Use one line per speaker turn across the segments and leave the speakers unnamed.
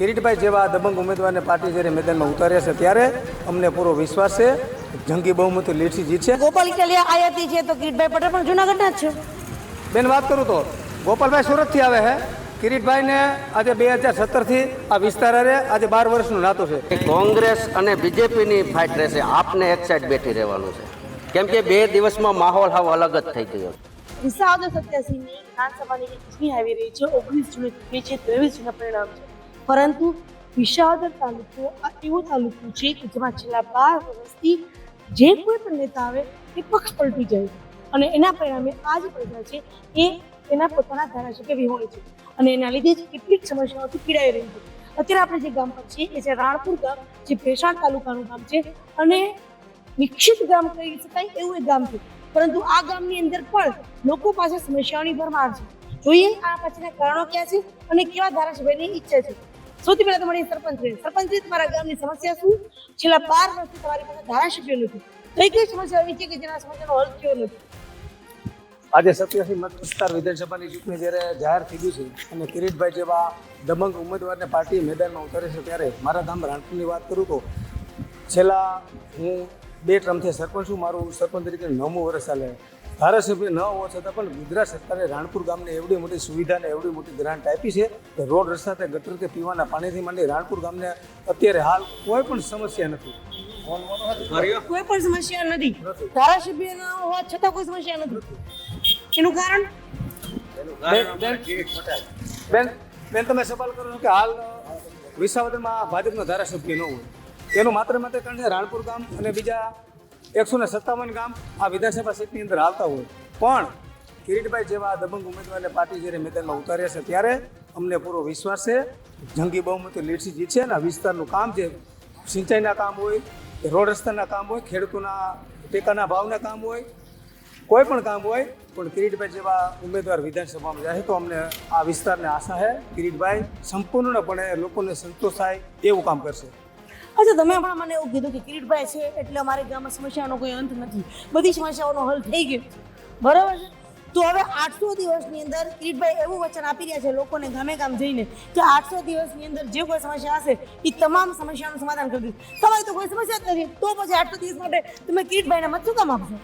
કિરીટભાઈ જેવા દબંગ ઉમેદવારને પાર્ટી જ્યારે મેદાનમાં ઉતાર્યા છે ત્યારે અમને પૂરો વિશ્વાસ છે. જંગી બહુમતી લીટી જીતશે.
ગોપાલ ઇટાલિયા આયાતી છે તો કિરીટભાઈ પટેલ પણ જુનાગઢના જ છે.
બેન વાત કરું તો. ગોપાલભાઈ સુરતથી આવે છે કિરીટભાઈને આજે બે હજાર સત્તરથી આ વિસ્તાર અરે આજે બાર વર્ષનું નાતું છે.
કોંગ્રેસ અને બીજેપીની ફાઇટ રહેશે. આપને એક સાઈડ બેઠી રહેવાનું છે. કેમ કે બે દિવસમાં માહોલ હાવ અલગ જ થઈ ગયો છે.
વિસાવદર સત્યાસીની વિધાનસભાની ચૂંટણી આવી રહી છે. ઓગણીસ જૂને ચૂંટણી છે. ત્રેવીસ જૂના પરિણામ છે. પરંતુ વિસાવદર તાલુકો આ એવો તાલુકો છે કે જેમાં છેલ્લા બાર વર્ષથી જે કોઈ પણ નેતા આવે એ પક્ષ પલટી જાય અને એના પરિણામે આ જે પ્રજા છે એ એના પોતાના ધારાસભ્ય વિહોણે છે. અને એના લીધે જ કેટલીક સમસ્યાઓથી પીડાઈ રહી છે. અત્યારે આપણે જે ગામ પર છીએ એ છે રાણપુર ગામ, જે ભેસાણ તાલુકાનું ગામ છે. અને વિકસિત ગામ કહી શકાય એવું એક ગામ છે. પરંતુ આ ગામની અંદર પણ લોકો પાસે સમસ્યાઓની ભરમાર છે. જોઈએ આ પાછળના કારણો ક્યાં છે અને કેવા ધારાસભ્યની ઈચ્છા છે. સૌથી પહેલા તમારી સરપંચ રહે સરપંચ તમારા ગામની સમસ્યા શું? છેલ્લા બાર વર્ષથી તમારી પાસે ધારાસભ્ય નથી. કઈ કઈ સમસ્યા એવી છે કે જેના સમસ્યાનો હલ થયો નથી?
આજે સત્યાસી મત વિસ્તાર વિધાનસભાની ચૂંટણી જ્યારે જાહેર થઈ ગઈ છે અને કિરીટભાઈ જેવા દબંગ ઉમેદવારને પાર્ટી મેદાનમાં ઉતારે છે ત્યારે મારા ગામ રાણપુરની વાત કરું તો છેલ્લા હું બે ટ્રમથી સરપંચ છું. મારું સરપંચ તરીકે નવમું વર્ષ ચાલે. ધારાસભ્ય ન હોવા છતાં પણ ગુજરાત સરકારે રાણપુર ગામને એવડી મોટી સુવિધા ને એવડી મોટી ગ્રાન્ટ આપી છે કે રોડ રસ્તા કે ગટર કે પીવાના પાણીથી માંડી રાણપુર ગામને અત્યારે હાલ કોઈ પણ સમસ્યા નથી.
કોઈ પણ સમસ્યા નથી. ધારાસભ્ય ન હોવા છતાં કોઈ સમસ્યા નથી. એનું કારણ?
બેન બેન- તમે સવાલ કરો છો કે હાલ વિસાવદરમાં ભાજપનો ધારાસભ્ય ન હોય. એનું માત્ર માત્ર કારણ છે રાણપુર ગામ અને બીજા એકસો ને સત્તાવન ગામ આ વિધાનસભા સીટની અંદર આવતા હોય. પણ કિરીટભાઈ જેવા દબંગ ઉમેદવારને પાર્ટી જ્યારે મેદાનમાં ઉતાર્યા છે ત્યારે અમને પૂરો વિશ્વાસ છે. જંગી બહુમતી લીડથી જીતશે અને આ વિસ્તારનું કામ જે સિંચાઈના કામ હોય, રોડ રસ્તાના કામ હોય, ખેડૂતોના ટેકાના ભાવના કામ હોય, કોઈ પણ કામ હોય, પણ કિરીટભાઈ જેવા ઉમેદવાર વિધાનસભામાં જાય તો અમને આ વિસ્તારને આશા છે. કિરીટભાઈ સંપૂર્ણપણે લોકોને સંતોષ થાય એવું કામ કરશે.
અચ્છા, તમે હમણાં મને એવું કીધું કે કિરીટભાઈ છે એટલે અમારે ગામમાં સમસ્યાનો કોઈ અંત નથી. બધી સમસ્યાઓનો હલ થઈ ગયો. બરાબર છે? તો હવે આઠસો દિવસની અંદર કિરીટભાઈ એવું વચન આપી રહ્યા છે લોકોને ગામે ગામ જઈને કે આઠસો દિવસની અંદર જે કોઈ સમસ્યા હશે એ તમામ સમસ્યાનું સમાધાન કરી દીધું તમારી તો કોઈ સમસ્યા જ નથી. તો પછી આઠસો દિવસ માટે તમે કિરીટભાઈને મત શું કામ આપશો?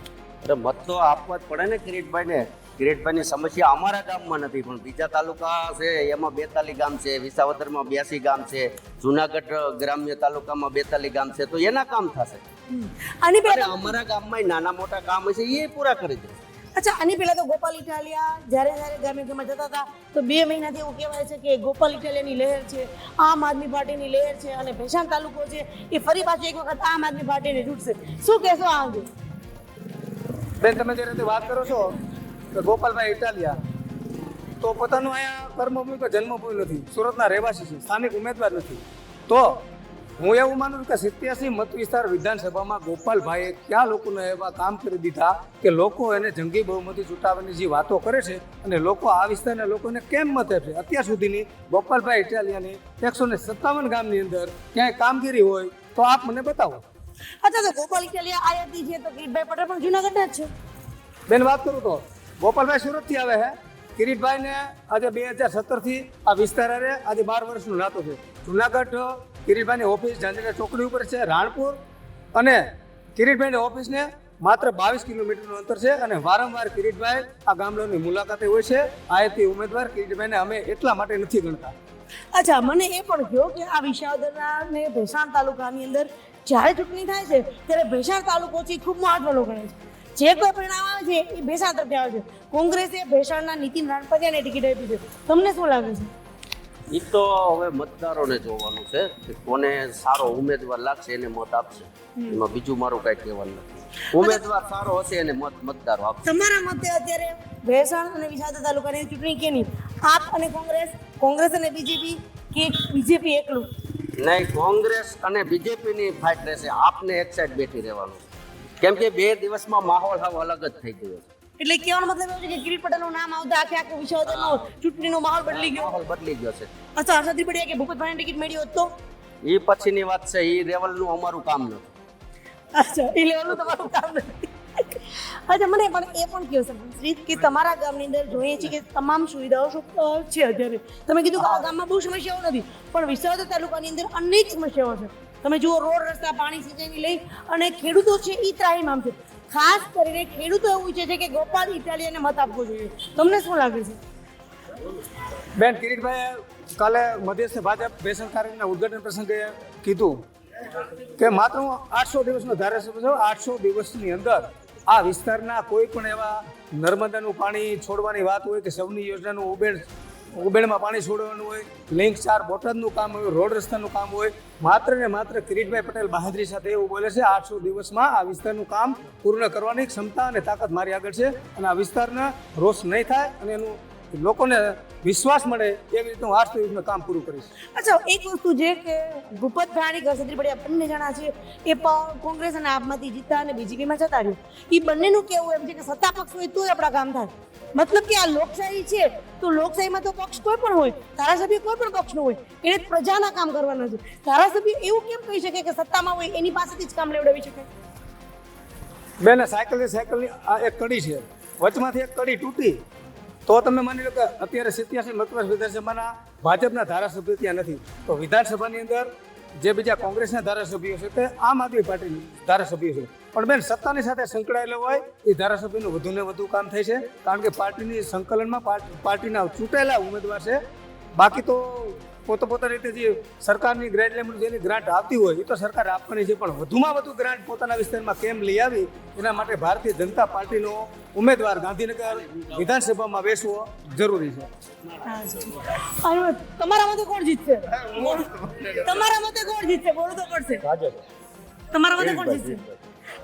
મત તો આપવા જ પડે ને કિરીટભાઈને. કિરીટભાઈની સમસ્યા અમારા ગામમાં નથી પણ બીજા તાલુકા છે એમાં બેતાલી ગામ છે વિસાવદરમાં બ્યાસી ગામ છે જુનાગઢ ગ્રામ્ય તાલુકામાં બેતાલી ગામ છે તો એના કામ થશે.
આની
અને
પહેલા
અમારા ગામમાં નાના મોટા કામ હશે એ પૂરા કરી દેશે
અચ્છા આની પહેલા તો ગોપાલ ઇટાલિયા જ્યારે જ્યારે ગામે ગામે જતા હતા તો બે મહિનાથી એવું કહેવાય છે કે ગોપાલ ઇટાલિયાની લહેર છે આમ આદમી પાર્ટીની લહેર છે અને ભેસાણ તાલુકો છે એ ફરી પાછું એક વખત આમ આદમી પાર્ટીને જૂટશે. શું કહેશો આ અંગે?
બેન તમે જે રીતે વાત કરો છો ગોપાલભાઈ ઇટાલિયા તો પોતાનું અહીંયા કર્મભૂમિ કે જન્મભૂમિ નથી. સુરતના રહેવાસી છે સ્થાનિક ઉમેદવાર નથી. તો હું એવું માનું છું કે સિત્યાસી મત વિસ્તાર વિધાનસભામાં ગોપાલભાઈએ ક્યાં લોકોને એવા કામ કરી દીધા કે લોકો એને જંગી બહુમતી ચૂંટાવવાની જે વાતો કરે છે અને લોકો આ વિસ્તારના લોકોને કેમ મત છે અત્યાર સુધીની ગોપાલભાઈ ઇટાલિયાની એકસો ને સત્તાવન ગામની અંદર ક્યાંય કામગીરી હોય તો આપ મને બતાવો.
અચ્છા તો ગોપાલ ઇટાલિયા આયાતી છે તો ગીતભાઈ પટેલ પણ જુનાગઢના જ છે.
બેન વાત કરું તો. ગોપાલભાઈ સુરતથી આવે છે કિરીટભાઈને આજે બે હજાર સત્તરથી આ વિસ્તાર અરે આજે બાર વર્ષનો નાતો છે. જુનાગઢ કિરીટભાઈની ઓફિસ ઝાંઝરા ચોકડી ઉપર છે, રાણપુર. અને કિરીટભાઈની ઓફિસને માત્ર બાવીસ કિલોમીટરનું અંતર છે અને વારંવાર કિરીટભાઈ આ ગામડાની મુલાકાતે હોય છે. આયતી ઉમેદવાર કિરીટભાઈને અમે એટલા માટે નથી ગણતા.
અચ્છા, મને એ પણ કહ્યું કે આ વિસાવદરના ને ભેસાણ તાલુકાની અંદર જ્યારે ચૂંટણી થાય છે, ત્યારે ભેસાણ તાલુકો છે ખૂબ મહત્વનો ગણે છે. જે કોઈ પરિણામ આવે છે એ ભેસાણ તરફથી આવે છે. કોંગ્રેસે ભેસાણના નીતિન રાણપતિયાને ટિકિટ આપી છે. તમને શું લાગે છે?
એ તો હવે મતદારોને જોવાનું છે કે કોને સારો ઉમેદવાર લાગશે એને મત આપશે. એમાં બીજું મારું કઈ કહેવાનું નથી. ઉમેદવાર સારો હશે એને મત મતદારો આપશે.
તમારા મતે અત્યારે ભેસાણ અને વિસાદા તાલુકાની ચૂંટણી કેની? આપ અને કોંગ્રેસ કોંગ્રેસ અને બીજેપી કે બીજેપી એકલું?
નહીં કોંગ્રેસ અને બીજેપીની ફાઇટ રહેશે. આપને એક સાઈડ બેઠી રહેવાનું કેમ કે બે દિવસમાં માહોલ હવે અલગ જ થઈ ગયો છે.
એટલે કહેવાનો મતલબ એવો છે કે કિરીટ પટેલનું નામ આવતા આખે આખું વિસાવદરનો ચૂંટણીનો માહોલ બદલી ગયો.
માહોલ બદલી ગયો છે.
અચ્છા હર્ષદ ત્રિપડિયા કે ભૂપતભાઈને ટિકિટ મળી હોત તો?
એ પછીની વાત છે એ લેવલનું અમારું કામ નથી.
અચ્છા એ લેવલનું તમારું કામ નથી. અચ્છા મને પણ એ પણ કહ્યું છે કે તમારા ગામની અંદર જોઈએ છીએ કે તમામ સુવિધાઓ છે અત્યારે? તમે કીધું કે આ ગામમાં બહુ સમસ્યાઓ નથી પણ વિસાવદર તાલુકાની અંદર અનેક સમસ્યાઓ છે. તમે જુઓ, રોડ રસ્તા પાણી સિંચાઈની લઈ અને ખેડૂતો છે એ ત્રાહીમામ છે. ખાસ કરીને ખેડૂતો એવું ઈચ્છે છે કે ગોપાલ ઇટાલિયાને મત આપવો જોઈએ. તમને શું લાગે છે?
બેન, કિરીટભાઈએ કાલે મધ્યસ્થ ભાજપ બેસરકારીના ઉદઘાટન પ્રસંગે કીધું કે માત્ર આઠસો દિવસનો ધારાસભ્ય છું, આઠસો દિવસની અંદર આ વિસ્તારના કોઈ પણ એવા નર્મદાનું પાણી છોડવાની વાત હોય કે સૌની યોજનાનું ઉબેડ ઉબેડમાં પાણી છોડવાનું હોય, લિંક ચાર બોટાદનું કામ હોય, રોડ રસ્તાનું કામ હોય, માત્ર ને માત્ર કિરીટભાઈ પટેલ બહાદરી સાથે એવું બોલે છે, આઠસો દિવસમાં આ વિસ્તારનું કામ પૂર્ણ કરવાની ક્ષમતા અને તાકાત મારી આગળ છે અને આ વિસ્તારના રોષ નહીં થાય અને એનું લોકોને વિશ્વાસ મળે એવી રીતે હું આઠસો દિવસમાં કામ પૂરું કરીશ.
અચ્છા, એક વસ્તુ જે કે ભૂપત ભાણી ઘરસત્રી પડિયા બંને જણા છે, એ કોંગ્રેસ અને આપમાંથી જીતતા અને બીજેપીમાં જતા રહ્યું. એ બંનેનું કેવું એમ છે કે સત્તા પક્ષ હોય તો આપણા કામ થાય. મતલબ કે આ લોકશાહી છે, તો લોકશાહીમાં તો પક્ષ કોઈ પણ હોય, ધારાસભ્ય કોઈ પણ પક્ષનો હોય, એને પ્રજાના કામ કરવાના છે. ધારાસભ્ય એવું કેમ કહી શકે કે સત્તામાં હોય, એની પાસેથી જ કામ લેવડાવી શકે?
બેન, આ સાયકલ છે સાયકલની આ એક કડી છે. વચમાંથી એક કડી તૂટી, તો તમે માની લો કે અત્યારે સિત્યાસી મતદાર વિધાનસભાના ભાજપના ધારાસભ્ય ત્યાં નથી. તો વિધાનસભાની અંદર જે બીજા કોંગ્રેસના ધારાસભ્યો છે તે આમ આદમી પાર્ટીના ધારાસભ્યો છે. પણ બેન સત્તાની સાથે સંકળાયેલો હોય એ ધારાસભ્યનું વધુને વધુ કામ થાય છે. કારણ કે પાર્ટીની સંકલનમાં પાર્ટીના ચૂંટાયેલા ઉમેદવાર છે. બાકી તો પોતે પોતાની રીતે જે સરકારની મુજબ જેની ગ્રાન્ટ આવતી હોય એ તો સરકાર આપવાની છે પણ વધુમાં વધુ ગ્રાન્ટ પોતાના વિસ્તારમાં કેમ લઈ આવી? એના માટે ભારતીય જનતા પાર્ટીનો ઉમેદવાર ગાંધીનગર વિધાનસભામાં બેસવો જરૂરી છે.
તમારા મતે કોણ જીતશે? તમારા મતે કોણ જીતશે? બોલવું તો પડશે. તમારા મતે કોણ જીતશે?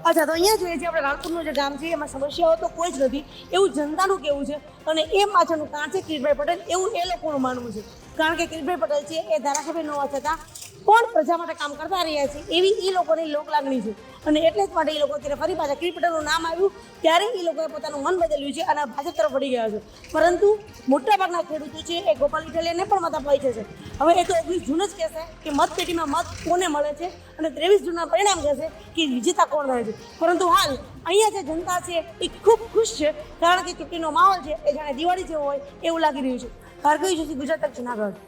અચ્છા, તો અહીંયા જોઈએ છીએ આપણે રાણપુરનું જે ગામ છે, એમાં સમસ્યાઓ તો કોઈ જ નથી. એવું જનતાનું કેવું છે? અને એ પાછળનું કારણ છે કિરીટભાઈ પટેલ. એવું એ લોકોનું માનવું છે. કારણ કે કિરીટભાઈ પટેલ છે એ ધારાસભ્ય ન હોવા છતાં પણ પ્રજા માટે કામ કરતા રહ્યા છે? એવી એ લોકોની લોક લાગણી છે. અને એટલે જ માટે એ લોકો અત્યારે ફરી પાછા ક્રિકેટરનું નામ આવ્યું. ત્યારે એ લોકોએ પોતાનું મન બદલ્યું છે અને ભાજપ તરફ વળી ગયા છે. પરંતુ મોટાભાગના ખેડૂતો છે એ ગોપાલ ઇટાલિયાને પણ મત ઈચ્છે છે હવે એ તો ઓગણીસ જૂન જ કહેશે કે મતપેટીમાં મત કોને મળે છે અને ત્રેવીસ જૂનના પરિણામ કહેશે કે વિજેતા કોણ રહે છે. પરંતુ હાલ અહીંયા જે જનતા છે એ ખૂબ ખુશ છે. કારણ કે ચૂંટણીનો માહોલ છે, એ જાણે દિવાળી જેવો હોય એવું લાગી રહ્યું છે. ભાર્ગવી જોશી, ગુજરાત જુનાગઢ.